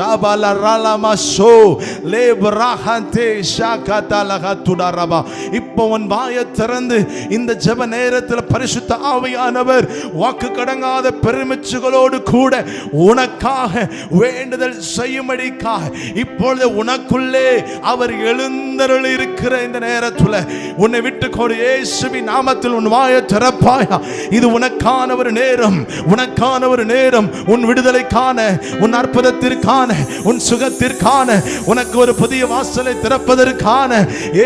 ஷாபல ரலமா show லே பிரஹந்தே ஷாகதலக துடரபா இப்போ உன் வாயை திறந்து இந்த ஜெப நேரத்தில் பரிசுத்த ஆவியானவர் வாக்கு கடங்காத பெருமிச்சுகளோடு கூட உனக்காக வேண்டுதல் செய்யும்படிக்காக இப்பொழுது உனக்குள்ளே அவர் எழுந்தருள் இருக்கிற இந்த நேரத்தில் உன்னை விட்டு கொடு இயேசுவின் நாமத்தில் உன் வாயை திறப்பாயா? இது உனக்கான ஒரு நேரம் உனக்கான ஒரு நேரம். உன் விடுதலைக்கான உன் அற்புதத்திற்கான உன் சுகத்திற்கான உனக்கு ஒரு புதிய வாசலை திறப்பதற்கான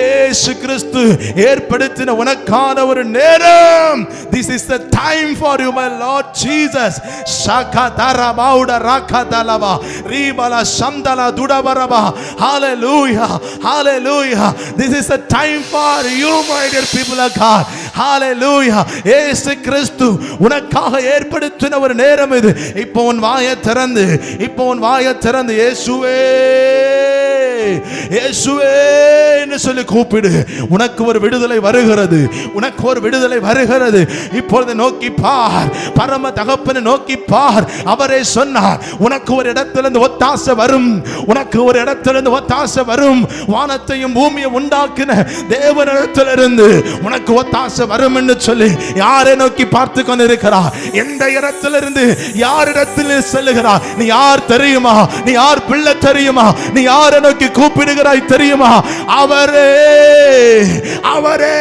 ஏசு கிறிஸ்து ஏற்படுத்தின உனக்கான ஒரு நேரம். This is the time for you my lord Jesus Xhaka தாரா ராகா தலவா ரீபல சந்தல துடபரபா ஹalleluya hallelujah. This is the time for you my dear people of god. Hallelujah. இயேசு கிறிஸ்து உனக்காக ஏற்படுத்தின ஒரு நேரம் இது. இப்போ உன் வாயை திறந்து இப்போ உன் வாயை திறந்து இயேசுவே. இயேசுவே என்று சொல்லி கூப்பிடு. உனக்கு ஒரு விடுதலை வருகிறது. உனக்கு ஒரு விடுதலை வருகிறது. இப்பொழுது நோக்கி பார். பரம தகப்பனை நோக்கி பார். அவரே சொன்னார் உனக்கு ஒரு இடத்திலிருந்து ஒத்தாசை வரும். உனக்கு ஒரு இடத்திலிருந்து ஒத்தாசை வரும். வானத்தையும் பூமியை உண்டாக்கின தேவனிடத்திலிருந்து உனக்கு ஒத்தாசை வரும் என்று சொல்லி யாரை நோக்கி பார்த்து கொண்டிருக்கிறார். எந்த இடத்திலிருந்து யாரிடத்தில் செல்லுகிறார்? நீ யார் தெரியுமா? நீ யார் பிள்ளை தெரியுமா? நீ யாரை நோக்கி கூப்பிடுகிறாய் தெரியுமா? அவரே அவரே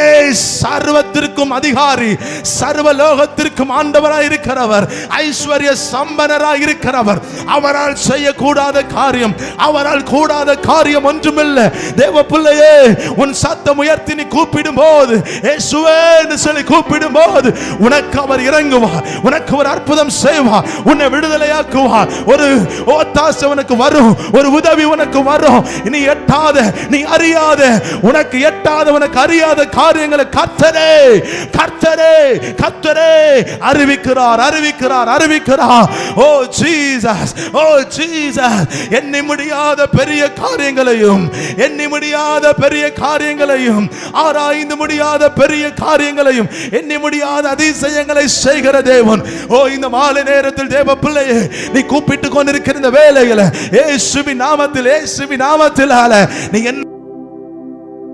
சர்வத்திற்கும் அதிகாரி சர்வ லோகத்திற்கும் ஆண்டவராய் இருக்கிறவர் ஐஸ்வர்ய சம்பனராய் இருக்கிறவர். அவரால் செய்யக்கூடாத காரியம் அவரால் கூடாத காரியம் ஒன்றுமில்லை. தேவ பிள்ளையே உன் சத்தம் உயர்த்தி நீ கூப்பிடும் போது சொல்லி கூப்பிடும் போது உனக்கு அவர் இறங்குவார் உனக்கு ஒரு அற்புதம் செய்வார் உன்னை விடுதலையாக்குவார் ஒரு ஓத்தாசை உனக்கு வரும் ஒரு உதவி உனக்கு வரும். நீ எட்டாத நீ அறியாத. உனக்கு எட்டாத உனக்கு அறியாத காரியங்களை கர்த்தரே கர்த்தரே கர்த்தரே. அறிவிக்கிறார் அறிவிக்கிறார் அறிவிக்கிறார். Oh Jesus oh Jesus. எண்ணி முடியாத பெரிய காரியங்களையும் எண்ணி முடியாத பெரிய காரியங்களையும் ஆராய்ந்து முடியாத பெரிய காரியங்களையும் எண்ணி முடியாத அதிசயங்களை செய்கிற தேவன். ஓ இந்த மாலை நேரத்தில் தேவ பிள்ளையே நீ கூப்பிட்டு கொண்டிருக்கிற இந்த வேலைகளை ஏசுபி நாமத்தில் ஏசுவி நாமத்திலால நீ என்ன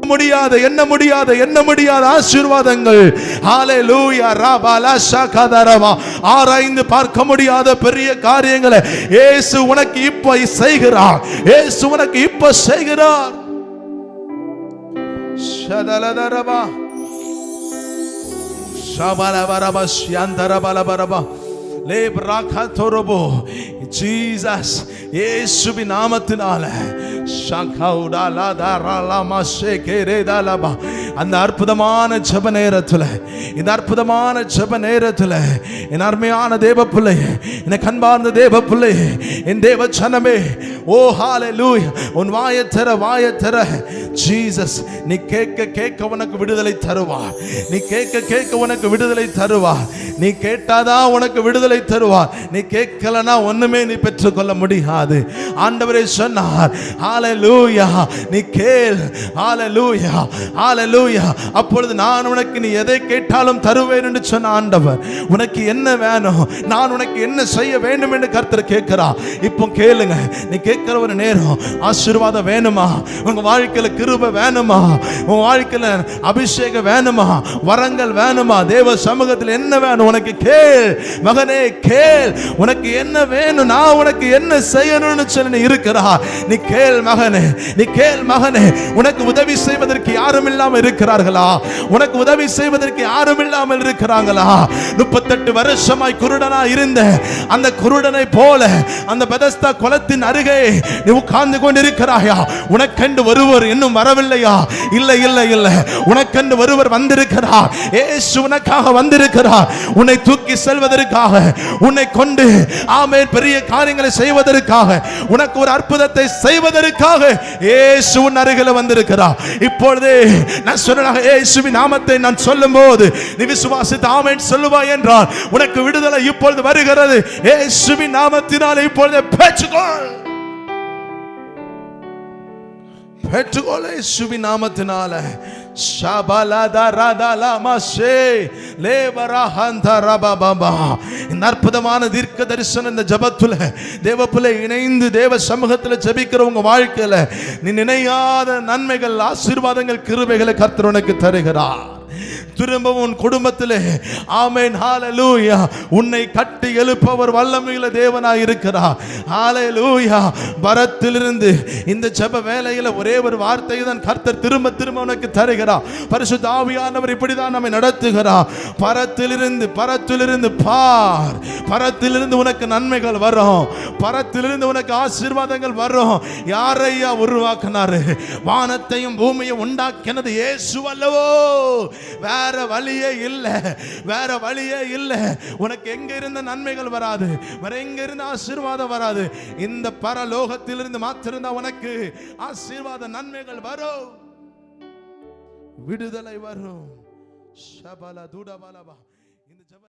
முடியாத என்ன முடியாத என்ன முடியாத ஆசீர்வாதங்கள். ஹalleluya ரபாலா ஷகதரவா ஆராய்ந்து பார்க்க முடியாத பெரிய காரியங்களை ஏசு உனக்கு இப்ப செய்கிறார். ஏசு உனக்கு இப்ப செய்கிறார். சதலதரபா ஷதலதரபா ஷபலபரப லேப் ராகா தொரபோ ஜீசஸ் ஏசுபி நாமத்தினால அந்த அற்புதமான ஜப நேரத்தில் இந்த அற்புதமான ஜப நேரத்தில் என் அருமையான தேவ பிள்ளை என் கண்பார்ந்த தேவ பிள்ளை என் தேவ சனமே ஓ ஹாலே லூய் உன் வாயத்தர வாயத்தர ஜீசஸ் நீ கேட்க கேட்க உனக்கு விடுதலை தருவா. நீ கேட்க கேட்க உனக்கு விடுதலை தருவா. நீ கேட்டாதான் உனக்கு விடுதலை தருவா. நீ கேட்கலனா ஒண்ணுமே நீ பெற்றுக்கொள்ள முடியாது. ஆண்டவரே சொன்னார் ஹalleluya நீ கேள். ஹalleluya ஹalleluya அப்பொழுது நான் உனக்கு நீ எதை கேட்டாலும் தருவேன் என்று சொன்ன ஆண்டவர் உனக்கு என்ன வேணும்? நான் உனக்கு என்ன செய்ய வேண்டும்? என்று கர்த்தர் கேட்கிறா இப்போ கேளுங்க நீ கேட்கிற ஒரு நேரம் ஆசீர்வாதம் வேணுமா? உங்க வாழ்க்கையில் கிருபை வேணுமா? உன் வாழ்க்கையில் அபிஷேகம் வேணுமா? வரங்கள் வேணுமா? தேவ சமூகத்தில் என்ன வேணும்? உனக்கு கேள். மகனே கேள். உனக்கு என்ன வேணும்? நான் உனக்கு என்ன செய்யணும்னு சொல்லி நீ இருக்கிறா. நீ கேள் மகனே நீ கேள் மகனே. உனக்கு உதவி செய்வதற்கு யாரும் இல்லாமல் இருக்கிறார்களா? உனக்கு உதவி செய்வதற்கு யாரும் இல்லாமல் இருக்கிறாங்களா? முப்பத்தெட்டு வருஷமாய் குருடனா இருந்த அந்த குருடனை போல அந்த பெதஸ்தா குளத்தின் அருகே நீ உட்கார்ந்து கொண்டிருக்கிறாயா? உனக்கென்று ஒருவர் இன்னும் வரவில்லையா? இல்லை இல்லை இல்லை. உனக்கென்று ஒருவர் வந்திருக்கிறார். ஏசு உனக்காக வந்திருக்கிறார். உன்னை தூக்கி செல்வதற்காக உன்னை கொண்டு ஆமே பெரிய காரியங்களை செய்வதற்காக உனக்கு ஒரு அற்புதத்தை செய்வதற்காக ஏசு உன் அருகில் வந்திருக்கிறார். இப்பொழுதே நான் சொன்னதாக ஏசுவின் நாமத்தை நான் சொல்லும் போது நீ விசுவாசித்து ஆமேன் சொல்லுவாய் என்றால் உனக்கு விடுதலை இப்பொழுது வருகிறது. ஏசுவின் நாமத்தினால் இப்பொழுது பேச்சுக்கொள். பெற்றுக்கொள்ள சுவி நாமத்தினால ஷபலதரதலமஷே லேவரஹந்தரபபபா. இந்த அற்புதமான தீர்க்க தரிசனம் இந்த ஜபத்துல தேவப்புல இணைந்து தேவ சமூகத்துல ஜபிக்கிறவங்க வாழ்க்கையில நீ நினையாத நன்மைகள் ஆசீர்வாதங்கள் கிருபைகளை கர்த்தர் உனக்கு தருகிறார் திரும்பவும் உன் குடும்பத்திலே. ஆமேன் ஹாலலூயா உன்னை கட்டி எழுப்பவர் வல்லமையில தேவனாய் இருக்கிறார். ஹாலலூயா பரத்திலிருந்து இந்த செப வேலையில் ஒரே ஒரு வார்த்தையை தான் கர்த்தர் திரும்ப திரும்ப உனக்கு தருகிறார். பரிசுத்த ஆவியானவர் இப்படிதான் நம்மை நடத்துகிறார். பரத்திலிருந்து பரத்திலிருந்து பார். பரத்திலிருந்து உனக்கு நன்மைகள் வரும். பரத்திலிருந்து உனக்கு ஆசீர்வாதங்கள் வரும். யாரையா உருவாக்கினாரு? வானத்தையும் பூமியையும் உண்டாக்கினது இயேசு அல்லவோ. வேற வழியே இல்லை. வேற வழியே இல்லை. உனக்கு எங்க இருந்த நன்மைகள் வராது. வேற எங்க இருந்த ஆசீர்வாதம் வராது. இந்த பரலோகத்திலிருந்து மாத்திருந்தா உனக்கு ஆசீர்வாத நன்மைகள் வரும். விடுதலை வரும். ஷபல துடபலபா.